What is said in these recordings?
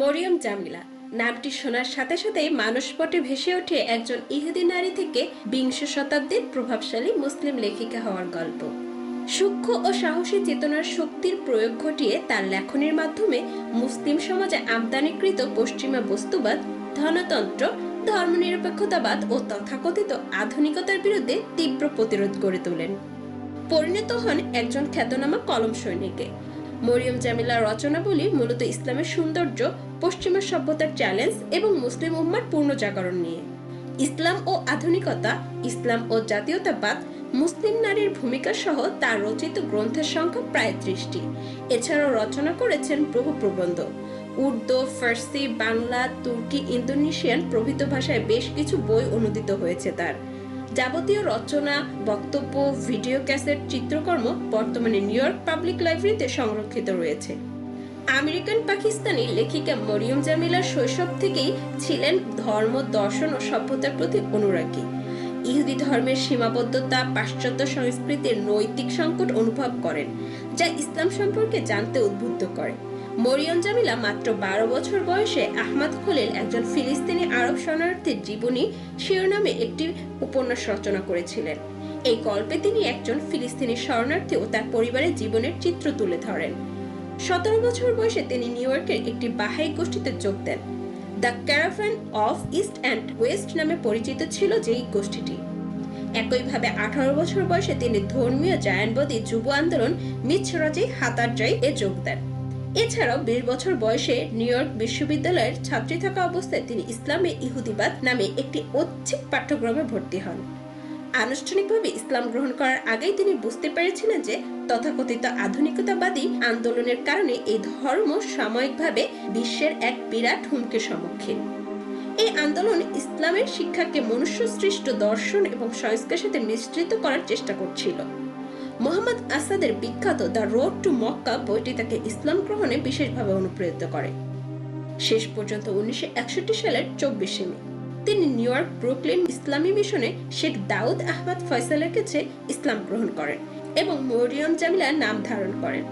মরিয়ম জামিলা। নামটি শোনার সাথে সাথেই মানসপটে ভেসে ওঠে একজন ইহুদি নারী থেকে বিংশ শতাব্দীর প্রভাবশালী মুসলিম লেখিকা হওয়ার গল্প। সূক্ষ্ম ও সাহসী চেতনার শক্তির প্রয়োগ ঘটিয়ে তার লেখনের মাধ্যমে মুসলিম সমাজে আমদানিকৃত পশ্চিমা বস্তুবাদ, ধনতন্ত্র, ধর্মনিরপেক্ষতাবাদ ও তথাকথিত আধুনিকতার বিরুদ্ধে তীব্র প্রতিরোধ গড়ে তোলেন। পরিণত হন একজন খ্যাতনামা কলম সৈনিকে। মরিয়ম জামিলার রচনাবলী মূলত ইসলামের সৌন্দর্য, পশ্চিমা সভ্যতার চ্যালেঞ্জ এবং মুসলিম উম্মার পূর্ণ জাগরণ নিয়ে। ইসলাম ও আধুনিকতা, ইসলাম ও জাতীয়তাবাদ মুসলিম নারীর ভূমিকা সহ তার রচিত গ্রন্থের সংখ্যা প্রায় ত্রিশটি। এছাড়াও রচনা করেছেন বহু প্রবন্ধ। উর্দু, ফার্সি, বাংলা, তুর্কি, ইন্দোনেশিয়ান প্রভৃত ভাষায় বেশ কিছু বই অনুদিত হয়েছে তার। যাবতীয় রচনা, বক্তব্য, ভিডিও ক্যাসেট, চিত্রকর্ম বর্তমানে নিউ ইয়র্ক পাবলিক লাইব্রেরিতে সংরক্ষিত রয়েছে। আমেরিকান পাকিস্তানি লেখিকা মরিয়ম জামিলার শৈশব থেকেই ছিলেন ধর্ম, দর্শন ও সভ্যতার প্রতি অনুরাগী। ইহুদি ধর্মের সীমাবদ্ধতা, পাশ্চাত্য সংস্কৃতির নৈতিক সংকট অনুভব করেন, যা ইসলাম সম্পর্কে জানতে উদ্বুদ্ধ করে। মরিয়ম জামিলা মাত্র বারো বছর বয়সে আহমদ খলিল একজন ফিলিস্তিনি আরব শরণার্থীর জীবনী, শিরোনামে একটি উপন্যাস রচনা করেছিলেন। এই গল্পে তিনি একজন ফিলিস্তিনি শরণার্থী ও তার পরিবারের জীবনের চিত্র তুলে ধরেন। সতেরো বছর বয়সে তিনি নিউ ইয়র্কের একটি বাহাই গোষ্ঠীতে যোগ দেন। The Caravan of East and West নামে পরিচিত ছিল যেই গোষ্ঠীটি। একইভাবে আঠারো বছর বয়সে তিনি ধর্মীয় জায়ানবাদী যুব আন্দোলন মিছরাজি হাতারজাই এ যোগ দেন। এছাড়াও বিশ বছর বয়সে নিউ ইয়র্ক বিশ্ববিদ্যালয়ের ছাত্রী থাকা অবস্থায় তিনি ইসলামে ইহুদিবাদ নামে একটি ঐচ্ছিক পাঠ্যক্রমে ভর্তি হন। আনুষ্ঠানিকভাবে ইসলাম গ্রহণ করার আগেই তিনি বুঝতে পেরেছিলেন যে তথাকথিত আধুনিকতাবাদী আন্দোলনের কারণে এই ধর্ম সাময়িকভাবে বিশ্বের এক বিরাট হুমকির সম্মুখীন। এই আন্দোলন ইসলামের শিক্ষাকে মনুষ্য সৃষ্ট দর্শন এবং সংস্কারের সাথে মিশ্রিত করার চেষ্টা করছিল। মোহাম্মদ আসাদের বিখ্যাত দ্য রোড টু মক্কা বইটি তাকে ইসলাম গ্রহণে বিশেষভাবে অনুপ্রেরিত করে। শেষ পর্যন্ত উনিশশো একষট্টি সালের চব্বিশে মে। তিনি নিউ ইয়র্ক ব্রুকলিন ইসলামী মিশনে শেখ দাউদ আহমদ ফয়সালের কাছে ইসলাম গ্রহণ করেন এবং মরিয়ম জামিলা নাম ধারণ করেন।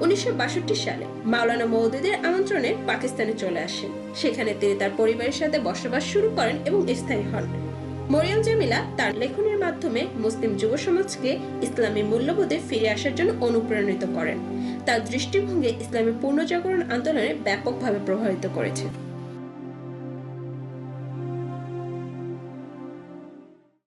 উনিশশো বাষট্টি সালে মাওলানা মৌদুদের আমন্ত্রণে পাকিস্তানে চলে আসেন। সেখানে তিনি তার পরিবারের সাথে বসবাস শুরু করেন এবং স্থায়ী হন। মরিয়ম জামিলা তার লেখনের মাধ্যমে মুসলিম যুব সমাজকে ইসলামী মূল্যবোধে ফিরে আসার জন্য অনুপ্রাণিত করেন। তার দৃষ্টিভঙ্গি ইসলামী পুনর্জাগরণ আন্দোলনে ব্যাপকভাবে প্রভাবিত করেছে।